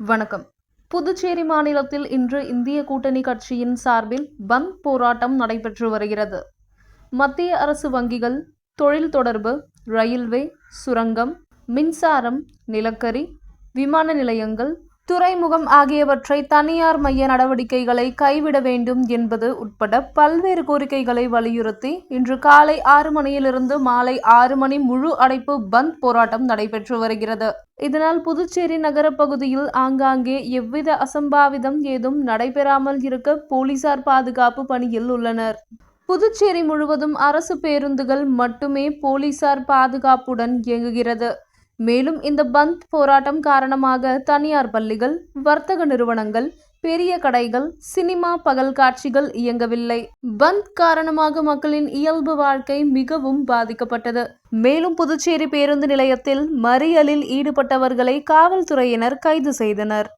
வணக்கம். புதுச்சேரி மாநிலத்தில் இன்று இந்திய கூட்டணி கட்சியின் சார்பில் பந்த் போராட்டம் நடைபெற்று வருகிறது. மத்திய அரசு வங்கிகள் தொழில் தொடர்பு ரயில்வே சுரங்கம் மின்சாரம் நிலக்கரி விமான நிலையங்கள் துறைமுகம் ஆகியவற்றை தனியார் மைய நடவடிக்கைகளை கைவிட வேண்டும் என்பது உட்பட பல்வேறு கோரிக்கைகளை வலியுறுத்தி இன்று காலை ஆறு மணியிலிருந்து மாலை ஆறு மணி முழு அடைப்பு பந்த் போராட்டம் நடைபெற்று வருகிறது. இதனால் புதுச்சேரி நகரப்பகுதியில் ஆங்காங்கே எவ்வித அசம்பாவிதம் ஏதும் நடைபெறாமல் இருக்க போலீசார் பாதுகாப்பு பணியில் உள்ளனர். புதுச்சேரி முழுவதும் அரசு பேருந்துகள் மட்டுமே போலீசார் பாதுகாப்புடன் இயங்குகிறது. மேலும் இந்த பந்த் போராட்டம் காரணமாக தனியார் பள்ளிகள் வர்த்தக நிறுவனங்கள் பெரிய கடைகள் சினிமா பகல் காட்சிகள் இயங்கவில்லை. பந்த் காரணமாக மக்களின் இயல்பு வாழ்க்கை மிகவும் பாதிக்கப்பட்டது. மேலும் புதுச்சேரி பேருந்து நிலையத்தில் மறியலில் ஈடுபட்டவர்களை காவல்துறையினர் கைது செய்தனர்.